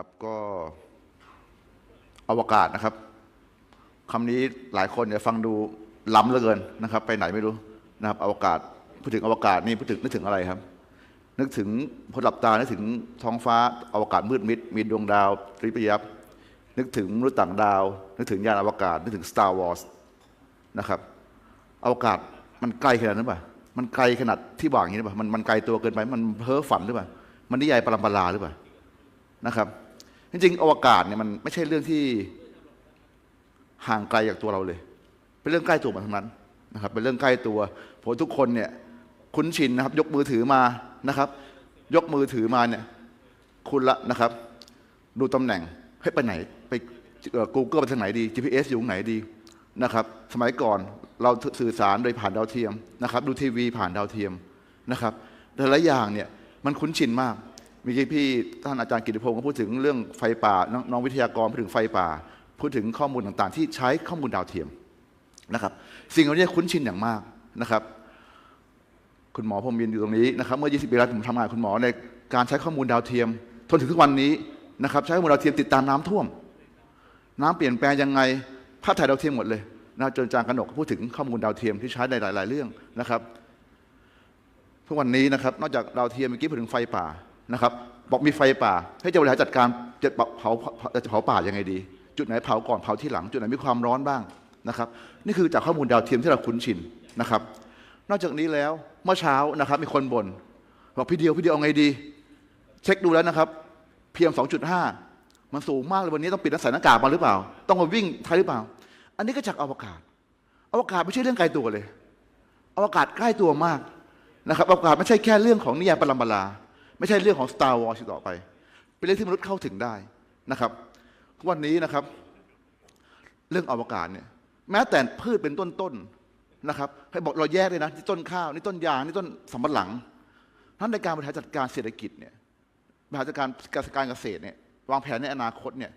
นะครับ ก็อวกาศนะครับคำนี้หลายคนเนี่ยฟังดูล้ำเหลือเกินนะครับ ไปไหนไม่รู้นะครับ อวกาศพูดถึงอวกาศนี่พูดถึงนึกถึงอะไรครับ นึกถึงพอหลับตานึกถึงท้องฟ้าอวกาศมืดมิด มีดวงดาวริบยับ นึกถึงมนุษย์ต่างดาว นึกถึงยานอวกาศ นึกถึง Star Wars นะครับอวกาศมันไกลขนาดนั้นป่ะมันไกลขนาดที่บอกอย่างนี้หรือเปล่ามันมันไกลตัวเกินไป มันเพ้อฝันหรือเปล่ามันนิยายปรำปราหรือเปล่านะครับ จริงๆอวกาศเนี่ยมันไม่ใช่เรื่องที่ห่างไกลจากตัวเราเลย เป็นเรื่องใกล้ตัวมันทั้งนั้นนะครับ เป็นเรื่องใกล้ตัวผมทุกคนเนี่ยคุ้นชินนะครับ ยกมือถือมานะครับ ยกมือถือมาเนี่ยคุณละนะครับ ดูตำแหน่งให้ไปไหน ไปกูเกิลไปทางไหนดี GPS อยู่ไหนดีนะครับ สมัยก่อนเราสื่อสารโดยผ่านดาวเทียมนะครับ ดูทีวีผ่านดาวเทียมนะครับแต่ละอย่างเนี่ยมันคุ้นชินมาก มีพี่ท่านอาจารย์กิติพงศ์ก็พูดถึงเรื่องไฟป่าน้องน้องวิทยากรพูดถึงไฟป่า พูดถึงข้อมูลต่างๆ ที่ใช้ข้อมูลดาวเทียมนะครับ สิ่งเหล่านี้คุ้นชินอย่างมากนะครับ คุณหมอพรมยินอยู่ตรงนี้นะครับ เมื่อ 20 ปีแล้วผมทำงานคุณหมอในการใช้ข้อมูลดาวเทียมจนถึงทุกวันนี้นะครับ ใช้ข้อมูลดาวเทียมติดตามน้ำท่วม น้ำเปลี่ยนแปลงยังไงภาพถ่ายดาวเทียมหมดเลยนะจนอาจารย์กนกพูดถึงข้อมูลดาวเทียมที่ใช้ในหลาย ๆ เรื่องนะครับทุกวันนี้นะครับ นอกจากดาวเทียมเมื่อกี้พูดถึงไฟป่า นะครับบอกมีไฟป่า ให้จะบริหารจัดการจะเผาจะเผาป่ายังไงดี จุดไหนเผาก่อนเผาที่หลัง จุดไหนมีความร้อนบ้างนะครับ นี่คือจากข้อมูลดาวเทียมที่เราคุ้นชินนะครับ นอกจากนี้แล้วเมื่อเช้านะครับ มีคนบน่นบอกพี่เดียวพี่เดียวเอาไงดี เช็คดูแล้วนะครับเพียง2.5 มันสูงมากเลยวันนี้ต้องปิดใส่หน้ากากมาหรือเปล่า ต้องมาวิ่งไทยหรือเปล่า อันนี้ก็จากอวกาศ อวกาศไม่ใช่เรื่องไกลตัวเลย อวกาศใกล้ตัวมากนะครับ อวกาศไม่ใช่แค่เรื่องของนิยายปรมาลา ไม่ใช่เรื่องของ Star Wars ต่อไป เป็นเรื่องที่มนุษย์เข้าถึงได้นะครับ วันนี้นะครับ เรื่องอวกาศเนี่ย แม้แต่พืชเป็นต้นๆนะครับให้บอกเราแยกเลยนะนี่ต้นข้าวนี่ต้นยางนี่ต้นสำปะหลังท่านในการบริหารจัดการเศรษฐกิจเนี่ยบริหารจัดการการเกษตรเนี่ยวางแผนในอนาคตเนี่ย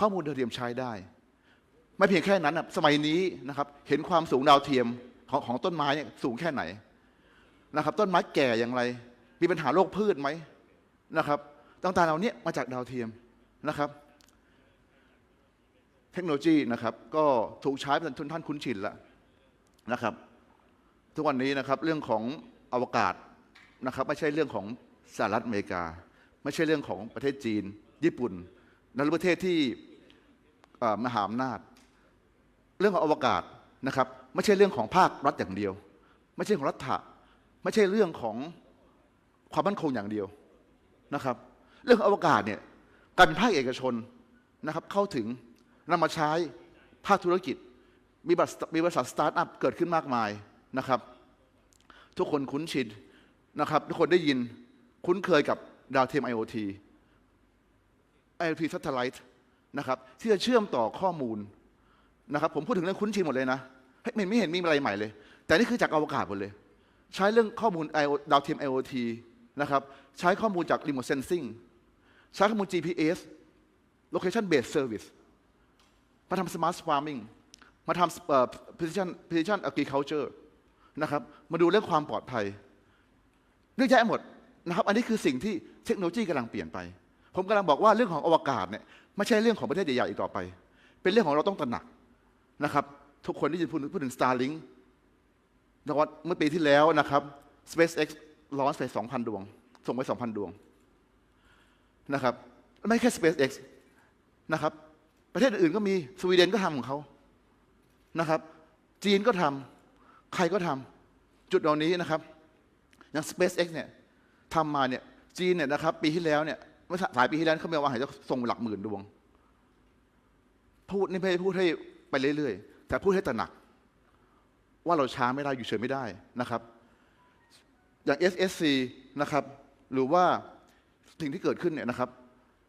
ข้อมูลดาวเทียมใช้ได้ ไม่เพียงแค่นั้นนะสมัยนี้นะครับ เห็นความสูงดาวเทียมของของต้นไม้เนี่ยสูงแค่ไหนนะครับ ต้นไม้แก่อย่างไร มีปัญหาโรคพืชไหมนะครับต่างๆเหล่านี้มาจากดาวเทียมนะครับ เทคโนโลยีนะครับ ก็ถูกใช้เป็นทุนท่านคุ้นชินแล้วนะครับ ทุกวันนี้นะครับเรื่องของอวกาศนะครับ ไม่ใช่เรื่องของสหรัฐอเมริกา ไม่ใช่เรื่องของประเทศจีน ญี่ปุ่นและประเทศที่มหาอำนาจ เรื่องของอวกาศนะครับ ไม่ใช่เรื่องของภาครัฐอย่างเดียว ไม่ใช่ของรัฐะไม่ใช่เรื่องของ ความมั่นคงอย่างเดียวนะครับ เรื่องอวกาศเนี่ยการเป็นภาคเอกชนนะครับ เข้าถึงนำมาใช้ภาคธุรกิจ มีบริษัทมีบริษัทสตาร์ทอัพเกิดขึ้นมากมายนะครับ ทุกคนคุ้นชินนะครับ ทุกคนได้ยินคุ้นเคยกับดาวเทียม IoT IoT Satellite นะครับที่จะเชื่อมต่อข้อมูลนะครับ ผมพูดถึงเรื่องคุ้นชินหมดเลยนะไม่เห็นมีอะไรใหม่เลย แต่นี่คือจากอวกาศหมดเลย ใช้เรื่องข้อมูลดาวเทียม IoT นะครับใช้ข้อมูลจาก Remote Sensing ใช้ข้อมูล GPS Location Based Service มาทำ Smart Farming มาทำ Precision Precision Agriculture นะครับมาดูเรื่องความปลอดภัยเรื่องแยะหมดนะครับ อันนี้คือสิ่งที่เทคโนโลยีกำลังเปลี่ยนไป ผมกำลังบอกว่าเรื่องของอวกาศเนี่ยไม่ใช่เรื่องของประเทศใหญ่ๆอีกต่อไป เป็นเรื่องของเราต้องตระหนักนะครับ ทุกคนที่จะพูดพูดถึง Starlink นะครับเมื่อปีที่แล้วนะครับ SpaceX ลอนไป2,000ดวง ส่งไป2,000ดวงนะครับ ไม่แค่ SpaceX นะครับ ประเทศอื่นก็มีสวีเดนก็ทำของเขานะครับ จีนก็ทำใครก็ทำจุดเหล่านี้นะครับ อย่าง SpaceX เนี่ยทำมาเนี่ยจีนเนี่ยนะครับ ปีที่แล้วเนี่ยเมื่อหลายปีที่แล้วเขาไม่วางให้จะส่งหลักหมื่นดวง พูดนี่ไม่พูดให้ไปเรื่อยๆ แต่พูดให้ตระหนัก ว่าเราช้าไม่ได้อยู่เฉยไม่ได้นะครับ อย่าง SSC นะครับ หรือว่าสิ่งที่เกิดขึ้นเนี่ยนะครับ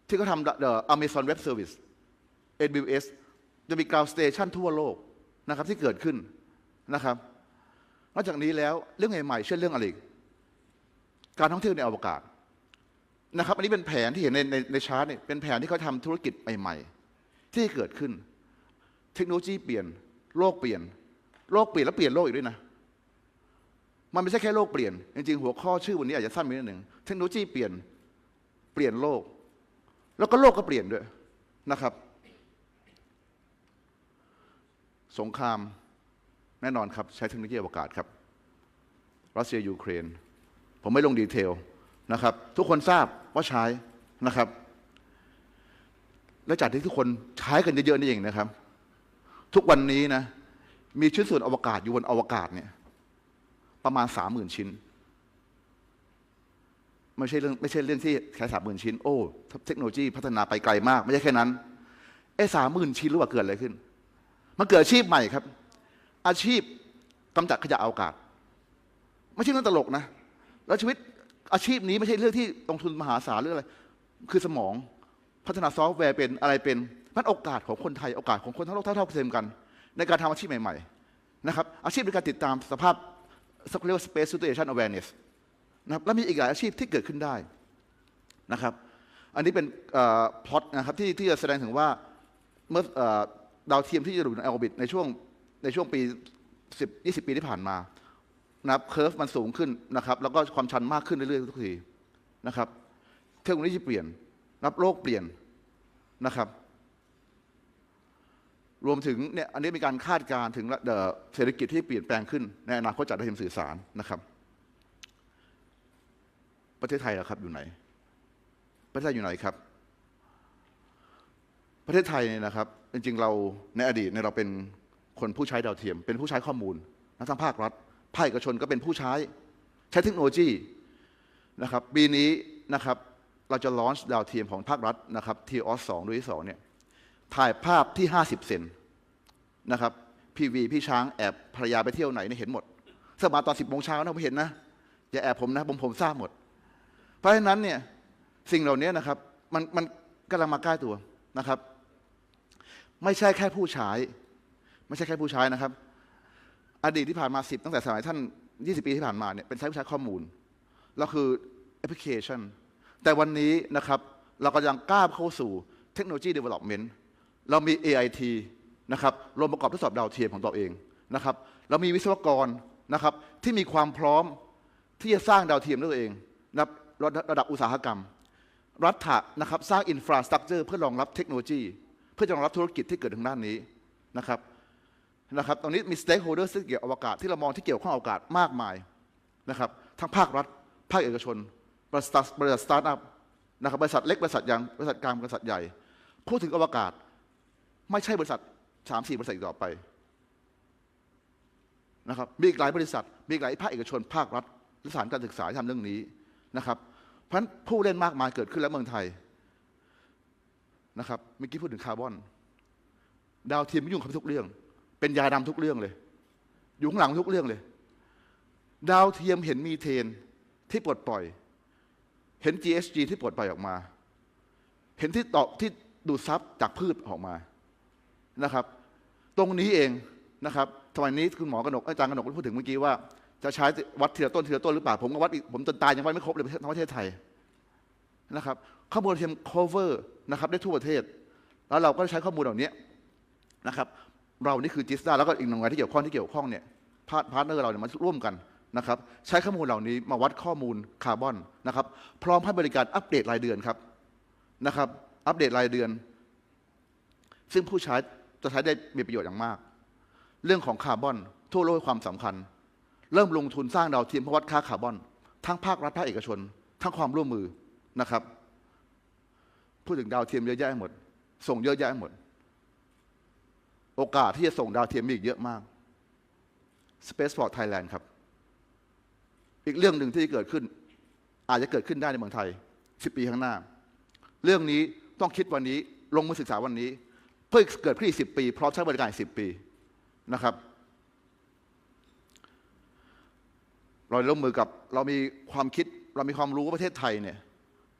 ที่เขาทำ Amazon Web Service AWS จะมี ground station ทั่วโลกนะครับที่เกิดขึ้นนะครับ นอกจากนี้แล้วเรื่องใหม่ๆเช่นเรื่องอะไร การท่องเที่ยวในอวกาศนะครับ อันนี้เป็นแผนที่เห็นในในในชาร์ตเนี่ยเป็นแผนที่เขาทำธุรกิจใหม่ ๆ ที่เกิดขึ้น เทคโนโลยีเปลี่ยน โลกเปลี่ยน โลกเปลี่ยนแล้วเปลี่ยนโลกอีกด้วยนะ มันไม่ใช่แค่โลกเปลี่ยน จริงๆ หัวข้อชื่อวันนี้อาจจะสั้นไปนิดหนึ่งเทคโนโลยีเปลี่ยนเปลี่ยนโลก แล้วก็โลกก็เปลี่ยนด้วยนะครับ สงครามแน่นอนครับ ใช้เทคโนโลยีอวกาศครับรัสเซียยูเครน ผมไม่ลงดีเทลนะครับ ทุกคนทราบว่าใช้นะครับ และจากที่ทุกคนใช้กันเยอะๆนี่เองนะครับ ทุกวันนี้นะมีชิ้นส่วนอวกาศอยู่บนอวกาศเนี่ย ประมาณสามหมื่นชิ้น ไม่ใช่เรื่องไม่ใช่เรื่องที่แค่สามหมื่นชิ้น โอ้เทคโนโลยีพัฒนาไปไกลมาก ไม่ใช่แค่นั้นเอ้สามหมื่นชิ้นรู้ว่าเกิดอะไรขึ้น มันเกิดอาชีพใหม่ครับ อาชีพกำจัดขยะอวกาศ ไม่ใช่เรื่องตลกนะ แล้วชีวิตอาชีพนี้ไม่ใช่เรื่องที่ลงทุนมหาศาลเรื่ออะไร คือสมองพัฒนาซอฟต์แวร์เป็นอะไรเป็นมันโอกาสของคนไทยโอกาสของคนทั้งโลกเท่าๆเทียมกัน ในการทำอาชีพใหม่ ๆ นะครับ อาชีพในการติดตามสภาพ เรียกว่า space situation awareness นะครับแล้วมีอีกหลายอาชีพที่เกิดขึ้นได้นะครับ อันนี้เป็นพล็อตนะครับที่ที่จะแสดงถึงว่าเมื่อดาวเทียมที่จะอยู่ในออร์บิทในช่วงในช่วงปี 10 20 ปีที่ผ่านมานะครับเคอร์ฟมันสูงขึ้นนะครับ แล้วก็ความชันมากขึ้นเรื่อยๆทุกทีนะครับ เทคโนโลยีเปลี่ยนนะับโลกเปลี่ยนนะครับ รวมถึงเนี่ยอันนี้มีการคาดการณ์ถึงเศรษฐกิจที่เปลี่ยนแปลงขึ้นในอนาคตจากดาวเทียมสื่อสารนะครับ ประเทศไทยล่ะครับอยู่ไหน ประเทศไทยอยู่ไหนครับ ประเทศไทยเนี่ยนะครับ จริงๆเราในอดีตเนี่ยเราเป็นคนผู้ใช้ดาวเทียม เป็นผู้ใช้ข้อมูลนะทั้งภาครัฐภาคเอกชนก็เป็นผู้ใช้ใช้เทคโนโลยีนะครับปีนี้นะครับเราจะลอนช์ดาวเทียมของภาครัฐนะครับทีออสสองด้วยที่สองเนี่ย ถ่ายภาพที่ 50 เซนนะครับ พี่วีพี่ช้างแอบภรรยาไปเที่ยวไหนเนี่ยเห็นหมดสมาตอน10โมงเช้านะผมเห็นนะ อย่าแอบผมนะผมผมทราบหมด เพราะฉะนั้นเนี่ยสิ่งเหล่านี้นะครับมันมันกำลังมาใกล้ตัวนะครับ ไม่ใช่แค่ผู้ใช้ไม่ใช่แค่ผู้ใช้นะครับ อดีตที่ผ่านมาสิบตั้งแต่สมัยท่าน 20 ปีที่ผ่านมาเนี่ยเป็นใช้ผู้ใช้ข้อมูลแล้วคือแอปพลิเคชัน แต่วันนี้นะครับเรากำลังก้าวเข้าสู่เทคโนโลยี development เเรามี AIT นะครับรวมประกอบทดสอบดาวเทียมของตัวเองนะครับ เรามีวิศวกรนะครับที่มีความพร้อมที่จะสร้างดาวเทียมด้วยตัวเองนะระดับระดับอุตสาหกรรม รัฐะนะครับสร้างอินฟราสตรักเจอร์เพื่อรองรับเทคโนโลยี เพื่อจะรองรับธุรกิจที่เกิดทางด้านนี้นะครับนะครับตรงนี้มีสเต็กโฮเดอร์ที่เกี่ยวอวกาศที่เรามองที่เกี่ยวข้องอวกาศมากมายนะครับทั้งภาครัฐ ภาคเอกชน บริษัทบริษัทสตาร์ทอัพนะครับบริษัทเล็กบริษัทยังบริษัทกลางบริษัทใหญ่พูดถึงอวกาศ ไม่ใช่บริษัทสามสี่บริษัทอีกต่อไปนะครับมีอีกหลายบริษัท มีอีกหลายภาคเอกชนภาครัฐและสถานการศึกษาที่ทำเรื่องนี้นะครับ เพราะฉะนั้นผู้เล่นมากมายเกิดขึ้นแล้วเมืองไทยนะครับเมื่อกี้พูดถึงคาร์บอน ดาวเทียมไม่ยุ่งกับทุกเรื่อง เป็นยาดำทุกเรื่องเลย อยู่ข้างหลังทุกเรื่องเลย ดาวเทียมเห็นมีเทนที่ปลดปล่อย เห็น GHG ที่ปลดปล่อยออกมา เห็นที่ตอบที่ดูดซับจากพืชออกมา นะครับ ตรงนี้เองนะครับสมัยนี้คุณหมอกระหนกอาจารย์กระหนกพูดถึงเมื่อกี้ว่าจะใช้วัดทีละต้นทีละต้นหรือเปล่า ผมก็วัดอีกผมจนตายยังวัดไม่ครบเลยทั้งประเทศไทยนะครับข้อมูลเทียม cover นะครับได้ทั่วประเทศ แล้วเราก็ใช้ข้อมูลเหล่านี้นะครับ เรานี่คือจิสตาแล้วก็อีกหน่วยงานที่เกี่ยวข้องที่เกี่ยวข้องเนี่ยพาร์ทพาร์ทเนอร์เราเนี่ยมาร่วมกันนะครับ ใช้ข้อมูลเหล่านี้มาวัดข้อมูลคาร์บอนนะครับ พร้อมให้บริการอัปเดตรายเดือนครับนะครับ อัปเดตรายเดือน ซึ่งผู้ใช้ จะใช้ได้มีประโยชน์อย่างมาก เรื่องของคาร์บอน ทั่วโลกให้ความสำคัญ เริ่มลงทุนสร้างดาวเทียมเพื่อวัดค่าคาร์บอน ทั้งภาครัฐภาคเอกชน ทั้งความร่วมมือนะครับ พูดถึงดาวเทียมเยอะแยะหมด ส่งเยอะแยะหมด โอกาสที่จะส่งดาวเทียมมีอีกเยอะมาก Spaceport Thailand ครับ อีกเรื่องหนึ่งที่จะเกิดขึ้น อาจจะเกิดขึ้นได้ในเมืองไทย 10 ปีข้างหน้า เรื่องนี้ต้องคิดวันนี้ลงมือศึกษาวันนี้ เพื่อเกิดขึ้นอีก10 ปี พร้อมใช้บริการอีก10 ปีนะครับ เราร่วมมือกับเรามีความคิดเรามีความรู้ว่าประเทศไทยเนี่ย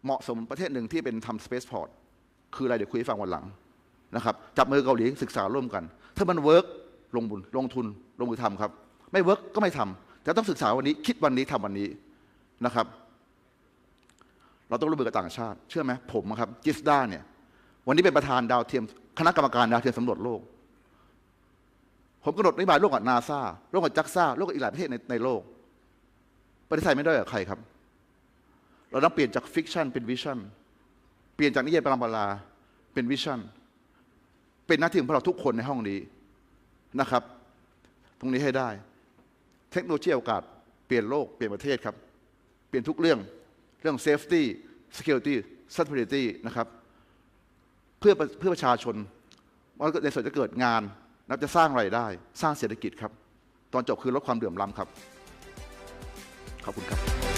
เหมาะสมประเทศหนึ่งที่เป็นทำ Spaceport คืออะไรเดี๋ยวคุยให้ฟังวันหลังนะครับจับมือเกาหลีศึกษาร่วมกัน ถ้ามันเวิร์กลงบุญลงทุนลงมือทำครับ ไม่เวิร์กก็ไม่ทำแต่ต้องศึกษาวันนี้คิดวันนี้ทำวันนี้นะครับ เราต้องร่วมมือกับต่างชาติ เชื่อไหมผมครับจิสดาเนี่ยวันนี้เป็นประธานดาวเทียม คณะกรรมการดาวเทียมสำรวจโลก ผมกำหนดนโยบายร่วมกับนาซาร่วมกับจักซ่าร่วมกับอีกหลายประเทศในในโลก ประเทศไทยไม่ได้อยกับใครครับ เราต้องเปลี่ยนจากฟิกชันเป็นวิชั่น เปลี่ยนจากนิยายปรำปราเป็นวิชั่น เป็นหน้าที่ของพวกเราทุกคนในห้องนี้นะครับ ตรงนี้ให้ได้ เทคโนโลยีโอกาส เปลี่ยนโลก เปลี่ยนประเทศครับ เปลี่ยนทุกเรื่อง เรื่อง safety security stability นะครับ เพื่อเพื่อประชาชนว่าในส่วนจะเกิดงานนับจะสร้างไรายได้ สร้างเศรษฐกิจครับ ตอนจบคือลดความเดือดร้อนครับ ขอบคุณครับ